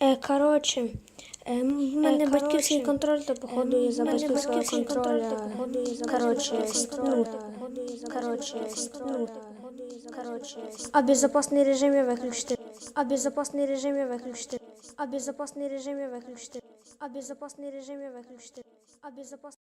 Е, коротше, е, в мене Е, батьківський контроль, то походу е, я за батьківського батьківський контроль, то, походу, я за Коротше, ну, коротше, ну, Коротше, а безопасний режим я виключити. А безопасний режим я виключити. А безопасний режим я виключити. А безопасний режим я виключити. А безопасний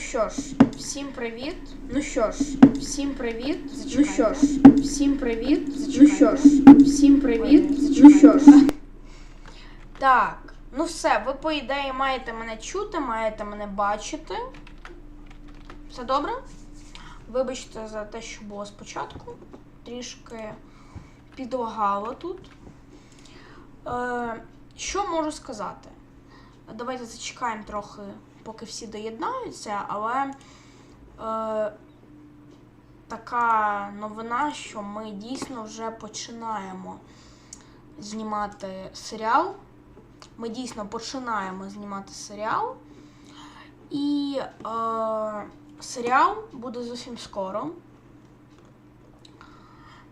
що ж, всім привіт. Ну що ж, всім привіт. Ну що ж, всім привіт. Ну що ж, всім привіт. Ну що ж. Так, ну все, ви по ідеї маєте мене чути, маєте мене бачити. Все добре? Вибачте за те, що було спочатку. Трішки підлагало тут. Е, що можу сказати? Давайте зачекаємо трохи, поки всі доєднаються, але е, така новина, що ми дійсно вже починаємо знімати серіал. Ми дійсно починаємо знімати серіал. І е, серіал буде зовсім скоро.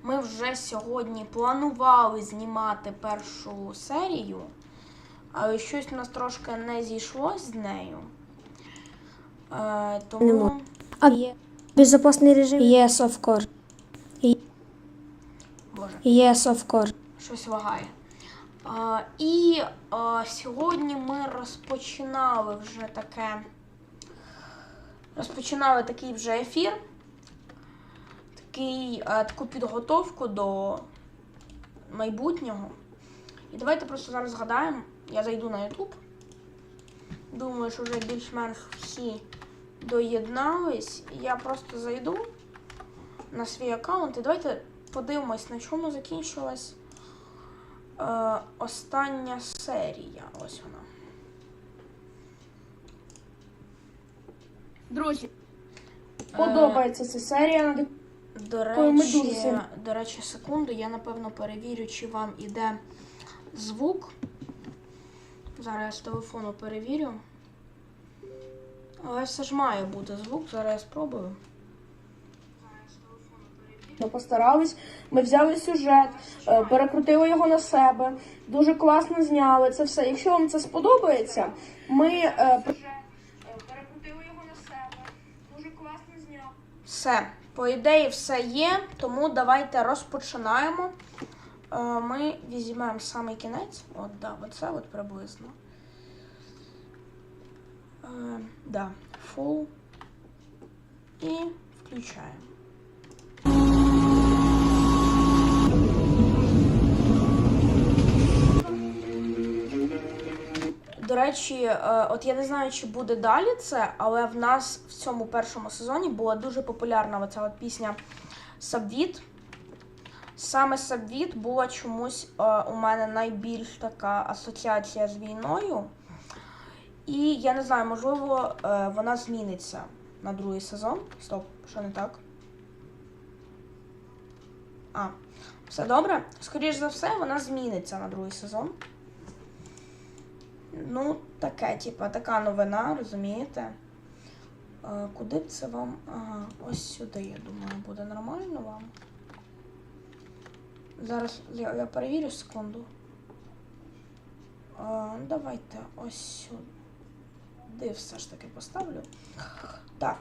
Ми вже сьогодні планували знімати першу серію, але щось у нас трошки не зійшлось з нею. Е, тому Нема. А безопасний режим? Yes, of course. Боже, Yes, of course. щось лагає. Е, і е, сьогодні ми розпочинали вже таке. Розпочинали такий вже ефір. Такий, е, таку підготовку до майбутнього. І давайте просто зараз згадаємо. Я зайду на YouTube. Думаю, що вже більш-менш всі доєднались. Я просто зайду на свій аккаунт і давайте подивимось, на чому закінчилась е, остання серія. Ось вона. Друзі, подобається ця серія. До речі, до речі, секунду, я напевно перевірю, чи вам іде звук. Зараз я з телефону перевірю. Але все ж має бути звук, зараз я спробую. Ми постарались. Ми взяли сюжет, е, перекрутили його на себе. Дуже класно зняли це все. Якщо вам це сподобається, ми е, перекрутили його на себе. Дуже класно зняли. Все, по ідеї, все є, тому давайте розпочинаємо. Е, Ми візьмемо самий кінець. От, да, оце от приблизно. Е, да, full. І включаємо. До речі, е, от я не знаю, чи буде далі це, але в нас в цьому першому сезоні була дуже популярна оця от пісня Сабвіт. Саме Сабвіт була чомусь е, у мене найбільш така асоціація з війною. І я не знаю, можливо, е, вона зміниться на другий сезон. Стоп, що не так? А, все добре. Скоріше за все, вона зміниться на другий сезон. Ну, таке, типа, така новина, розумієте? Е, куди б це вам? Ага, ось сюди, я думаю, буде нормально вам. Зараз я, я перевірю секунду. Е, давайте ось сюди все ж таки поставлю. Так.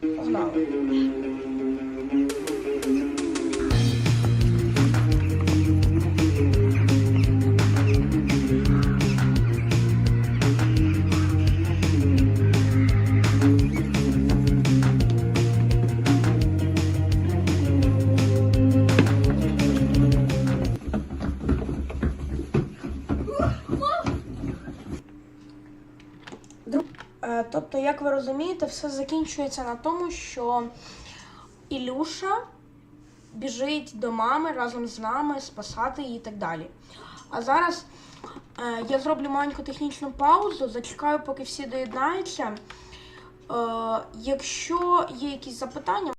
Погнали. Як ви розумієте, все закінчується на тому, що Ілюша біжить до мами разом з нами спасати її і так далі. А зараз е, я зроблю маленьку технічну паузу, зачекаю, поки всі доєднаються. Е, якщо є якісь запитання,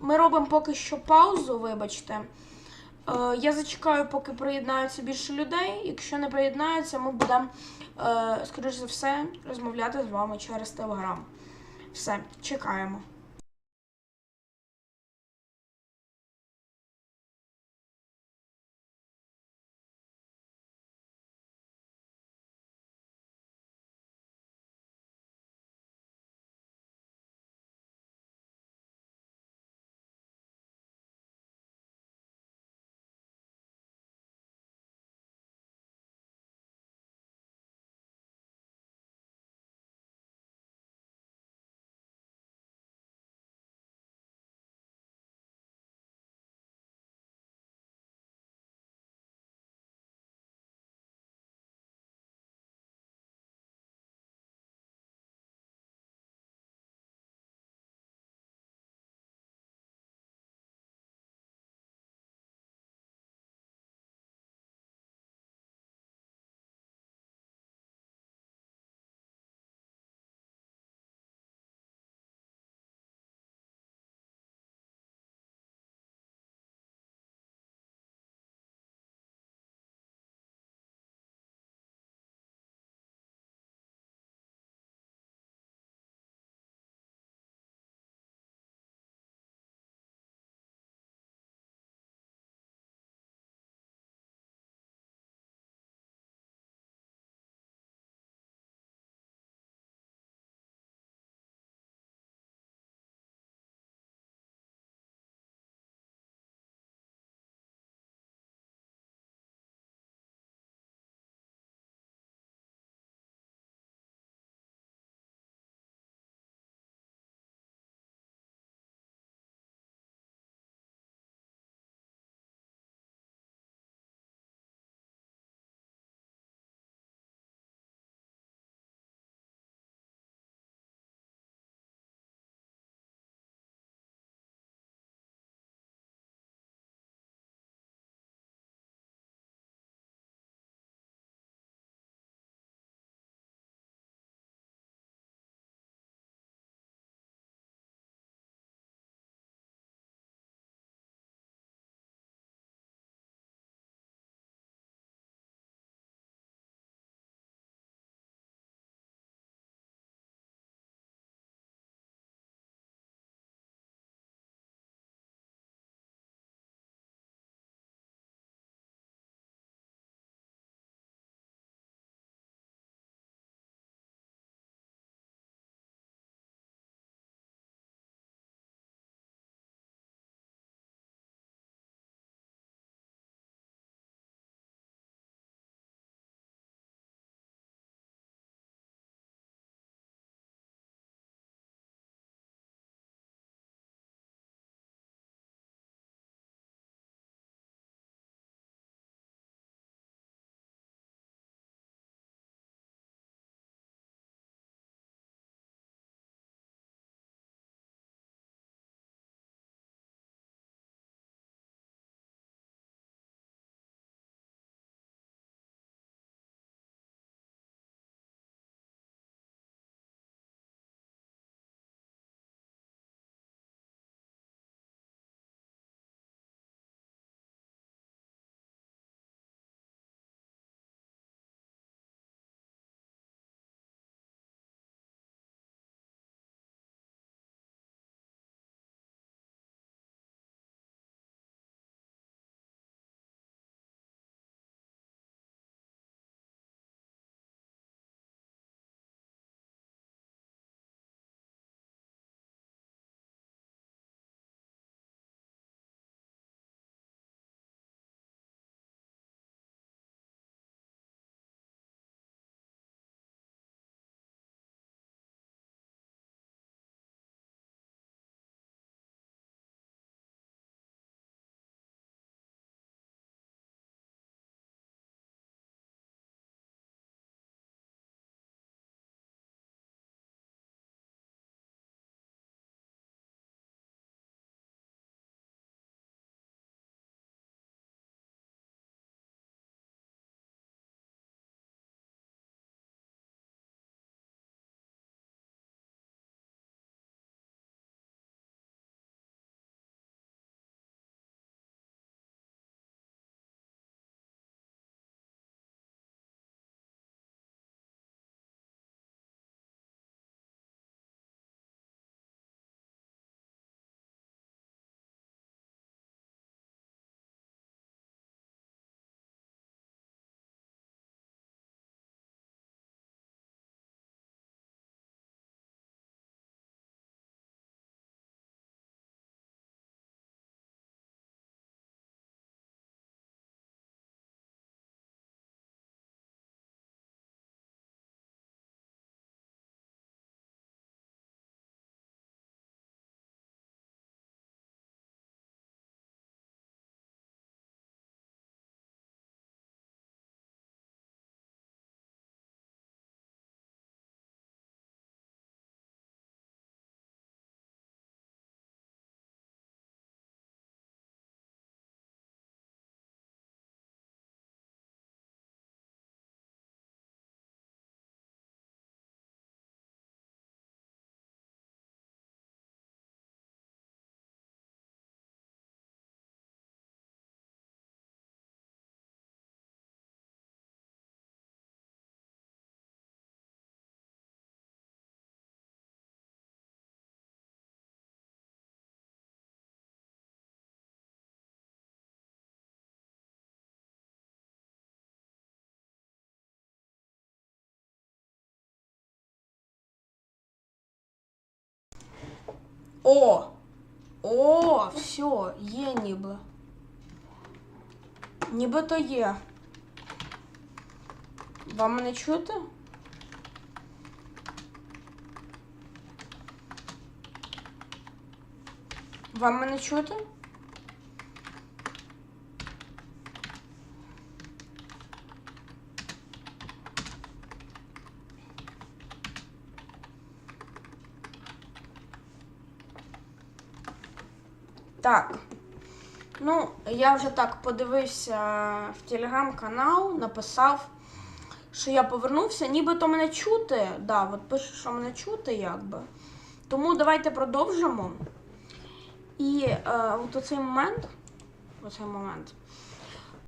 ми робимо поки що паузу, вибачте. Е, Я зачекаю, поки приєднаються більше людей. Якщо не приєднаються, ми будемо е, скоріш за все, розмовляти з вами через Телеграм. Все, чекаємо. О! О, все, є ніби. Ніби то є. Вам мене чути? Вам мене чути? Так. Ну, я вже так подивився в телеграм-канал, написав, що я повернувся, нібито мене чути. Да, от пише, що мене чути, якби. Тому давайте продовжимо. І е, от оцей момент, оцей момент,